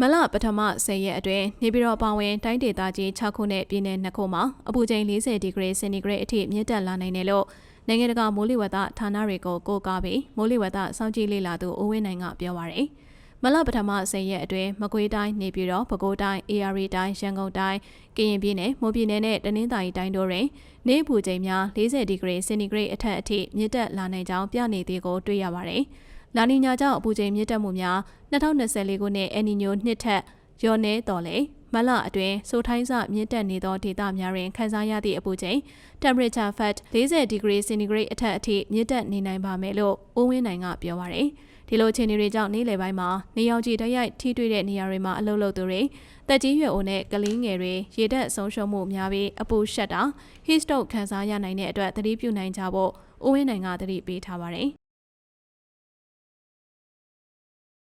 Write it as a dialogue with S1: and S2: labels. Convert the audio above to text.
S1: မလပထမ10ရက်အတွင်းနေပြည်တော်အပါအဝင်တိုင်းဒေသကြီး6ခုနဲ့ပြည်နယ်2ခုမှာအပူချိန်40ဒီဂရီစင်တီဂရိတ်အထိမြင့်တက်လာနိုင်တယ်လို့နိုင်ငံတကာမိုးလေဝသဌာနတွေကိုကိုးကားပြီးမိုးလေဝသစောင့်ကြည့်လေ့လာသူဦးဝင်းနိုင်ကပြောပါရယ်မလပထမ10ရက်အတွင်းမကွေးတိုင်းနေပြည်တော်ပဲခူးတိုင်း AR တိုင်းရန်ကုန်တိုင်းကရင်ပြည်နယ်မိုးပြည်နယ်နဲ့တနင်္သာရီတိုင်းတို့တွင်နေပူချိန်များ40ဒီဂရီစင်တီဂရိတ်အထက်အထိမြင့်တက်လာနိုင်ကြောင်းပြနေသည်ကိုတွေ့ရပါတယ်။ လာနီညာကြောင့်အပူချိန်မြင့်တက်မှုများ2024ခုနှစ်အယ်နီညိုနှစ်ထက်လျော့နေတော်လေမလအတွင်းစိုးထိုင်းစမြင့်တက်နေသောဒေသများတွင်ခန်းစားရသည့်အပူချိန် temperature fat 40 degree centigrade အထက်အထိမြင့်တက်နေနိုင်ပါမယ်လို့ဦးဝင်းနိုင်ကပြောပါရယ်ဒီလိုအခြေအနေတွေကြောင့်နေ့လယ်ပိုင်းမှာနေရောင်ခြည်တိုက်ရိုက်ထိတွေ့တဲ့နေရာတွေမှာအလုပ်လုပ်သူတွေတက်ကြီးရွယ်အိုနဲ့ကလေးငယ်တွေရေတက်ဆုံးရှုံးမှုများပြီးအပူရှက်တာ heat stroke ခံစားရနိုင်တဲ့အတွက်သတိပြုနိုင်ကြဖို့ဦးဝင်းနိုင်ကသတိပေးထားပါတယ်